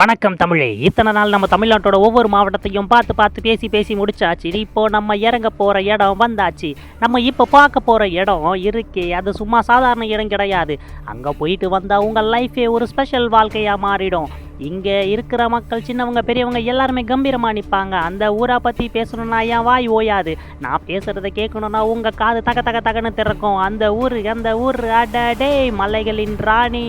வணக்கம் தமிழே. இத்தனை நாள் நம்ம தமிழ்நாட்டோட ஒவ்வொரு மாவட்டத்தையும் பார்த்து பார்த்து பேசி பேசி முடிச்சாச்சு. இப்போ நம்ம இறங்க போகிற இடம் வந்தாச்சு. நம்ம இப்போ பார்க்க போகிற இடம் இருக்கே. அது சும்மா சாதாரண இடம் கிடையாது. அங்கே போயிட்டு வந்தால் உங்கள் லைஃபே ஒரு ஸ்பெஷல் வாழ்க்கையாக மாறிடும். இங்கே இருக்கிற மக்கள் சின்னவங்க பெரியவங்க எல்லாருமே கம்பீரமாக நிற்பாங்க அந்த ஊரை பற்றி பேசணும்னா என் வாய் ஓயாது. நான் பேசுகிறத கேட்கணுன்னா உங்கள் காது தக தக தகன்னு திறக்கும். அந்த ஊர் அந்த ஊர் அடடே மலைகளின் ராணி.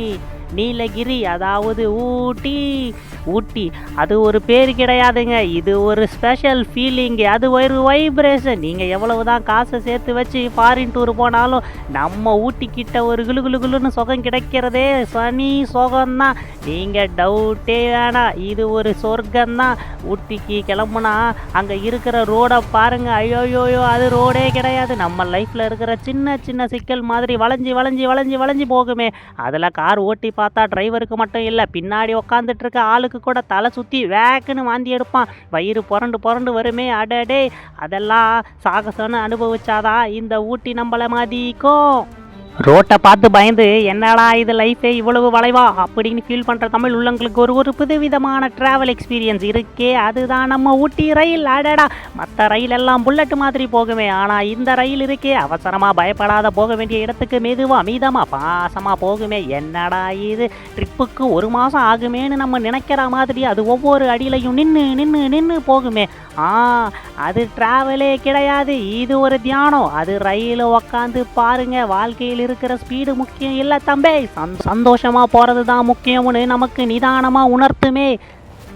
நீலகிரி அதாவது ஊட்டி. ஊட்டி. அது ஒரு பேர் கிடையாதுங்க. இது ஒரு ஸ்பெஷல் ஃபீலிங்கு அது ஒரு வைப்ரேஷன் நீங்கள் எவ்வளவு தான் காசை சேர்த்து வச்சு ஃபாரின் டூர் போனாலும் நம்ம ஊட்டி கிட்ட ஒரு குளு குளு குளுன்னு சுகம் கிடைக்கிறதே சனி சுகம்தான். நீங்கள் டவுட்டே வேணாம் இது ஒரு சொர்க்கம்தான் ஊட்டிக்கு கிளம்புனா அங்கே இருக்கிற ரோடை பாருங்கள் ஐயோயோயோ அது ரோடே கிடையாது. நம்ம லைஃப்பில் இருக்கிற சின்ன சின்ன சிக்கல் மாதிரி வளைஞ்சி வளைஞ்சி வளைஞ்சி வளைஞ்சி போகுமே. அதில் கார் ஓட்டி பார்த்தா டிரைவருக்கு மட்டும் இல்லை பின்னாடி உக்காந்துட்டுருக்க ஆளுக்கு கூட தலை சுற்றி வேக்குன்னு வாந்தி எடுப்பான். வயிறு புரண்டு புரண்டு வருமே. அடடே அதெல்லாம் சாகசம்னு அனுபவிச்சாதான் இந்த ஊட்டி நம்மளை மதிக்கும். ரோட்டை பார்த்து பயந்து என்னடா இது லைஃபே இவ்வளவு வளைவா? அப்படின்னு ஃபீல் பண்ணுற தமிழ் உள்ளங்களுக்கு ஒரு ஒரு புதுவிதமான ட்ராவல் எக்ஸ்பீரியன்ஸ் இருக்கே. அதுதான் நம்ம ஊட்டி ரயில். அடடா மற்ற ரயில் எல்லாம் புல்லட் மாதிரி போகுமே. ஆனால் இந்த ரயில் இருக்கே. அவசரமாக பயப்படாத போக வேண்டிய இடத்துக்கு மெதுவாக மீதமாக பாசமாக போகுமே. என்னடா இது? ட்ரிப்புக்கு ஒரு மாதம் ஆகுமேன்னு நம்ம நினைக்கிற மாதிரி அது ஒவ்வொரு அடியிலையும் நின்று நின்று நின்று போகுமே. ஆ அது ட்ராவலே கிடையாது. இது ஒரு தியானம். அது ரயில் உக்காந்து பாருங்கள் வாழ்க்கையில் இருக்கிற ஸ்பீடு முக்கியம் இல்லை தம்பி. சந் சந்தோஷமாக போகிறது தான் முக்கியம்னு நமக்கு நிதானமாக உணர்த்துமே.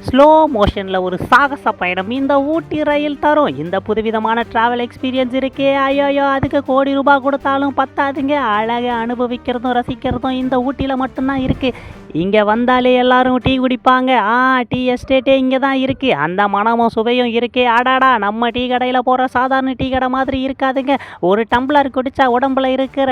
ஸ்லோ மோஷனில் ஒரு சாகச பயணம் இந்த ஊட்டி ரயில் தரும். இந்த புதுவிதமான ட்ராவல் எக்ஸ்பீரியன்ஸ் இருக்கே. ஐயோயோ அதுக்கு கோடி ரூபாய் கொடுத்தாலும் பத்தாதுங்க. அழகை அனுபவிக்கிறதும் ரசிக்கிறதும் இந்த ஊட்டியில் மட்டும்தான் இருக்குது இங்கே வந்தாலே எல்லாரும் டீ குடிப்பாங்க. ஆ டீ எஸ்டேட்டே இங்கே தான் இருக்குது அந்த மனமும் சுவையும் இருக்கே. ஆடாடா நம்ம டீ கடையில் போகிற சாதாரண டீ கடை மாதிரி இருக்காதுங்க. ஒரு டம்ளர் குடித்தா உடம்புல இருக்கிற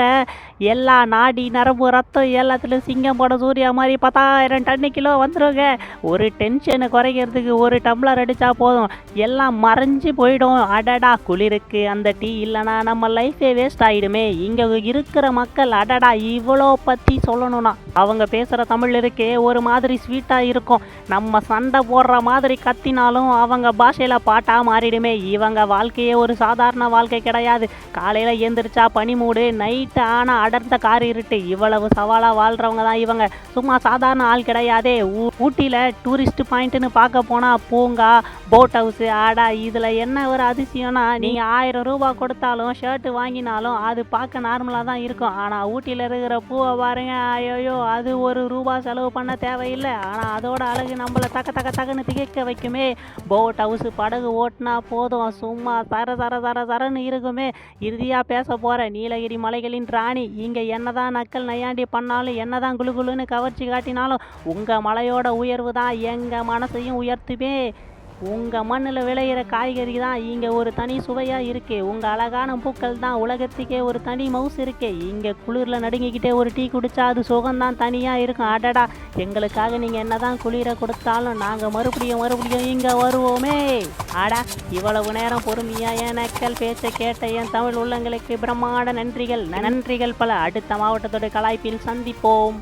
எல்லா நாடி நரம்பு ரத்தம் எல்லாத்துலேயும் சிங்கம் போட சூர்யா மாதிரி பத்தாயிரம் டன்னு கிலோ வந்துருங்க. ஒரு டென்ஷன் குறைக்கிறதுக்கு ஒரு டம்ளர் அடித்தா போதும். எல்லாம் மறைஞ்சு போயிடும். அடடா குளிருக்கு. அந்த டீ இல்லைனா நம்ம லைஃபே வேஸ்ட் ஆகிடுமே இங்கே இருக்கிற மக்கள் அடடா இவ்வளோ பற்றி சொல்லணும்னா. அவங்க பேசுகிற தமிழ் இருக்கே ஒரு மாதிரி ஸ்வீட்டாக இருக்கும். நம்ம சண்டை போடுற மாதிரி கத்தினாலும் அவங்க பாஷையில் பாட்டாக மாறிடுமே. இவங்க வாழ்க்கையே ஒரு சாதாரண வாழ்க்கை கிடையாது. காலையில் எந்திரிச்சா பனிமூடு நைட்டு ஆனால் அடர்ந்த கார் இருட்டு. இவ்வளவு சவாலாக வாழ்கிறவங்க தான் இவங்க. சும்மா சாதாரண ஆள் கிடையாதே. ஊ ஊட்டியில் டூரிஸ்ட் பாயிண்ட் பாயிண்ட்டுன்னு பார்க்க போனால் பூங்கா போட் ஹவுஸு ஆடா இதில் என்ன ஒரு அதிசயம்னா நீங்கள் ஆயிரம் ரூபா கொடுத்தாலும் ஷர்ட்டு வாங்கினாலும் அது பார்க்க நார்மலாக தான் இருக்கும். ஆனால் ஊட்டியில் இருக்கிற பூவை பாருங்க ஐயோயோ அது ஒரு ரூபா செலவு பண்ண தேவையில்லை. ஆனால் அதோட அழகு நம்மளை தக்க தக்க தக்கன்னு திகைக்க வைக்குமே. போட் ஹவுஸு படகு ஓட்டினா போதும். சும்மா தர தர தர தரன்னு இருக்குமே. இறுதியாக பேச போகிற நீலகிரி மலைகளின் ராணி இங்கே என்னதான் நக்கல் நையாண்டி பண்ணாலும் என்னதான் குளு குளுன்னு கவர்ச்சி காட்டினாலும் உங்கள் மலையோட உயர்வு தான். எங்கள் மனசையும் உயர்த்துவே உங்கள் மண்ணில் விளையிற காய்கறி தான் இங்கே ஒரு தனி சுவையாக இருக்கே. உங்கள் அழகான பூக்கள் தான் உலகத்துக்கே ஒரு தனி மவுஸ் இருக்கே. இங்கே குளிரில் நடுங்கிக்கிட்டே ஒரு டீ குடித்தா அது சுகம்தான் தனியாக இருக்கும். அடடா எங்களுக்காக நீங்கள் என்ன தான் குளிரை கொடுத்தாலும் நாங்கள் மறுபடியும் மறுபடியும் இங்கே வருவோமே. ஆடா இவ்வளவு நேரம் பொறுமையாக என் நக்கல் பேச்சை கேட்ட என் தமிழ் உள்ளங்களுக்கு பிரம்மாண்ட நன்றிகள். நன்றிகள் பல. அடுத்த மாவட்டத்தோட கலாய்ப்பில் சந்திப்போம்.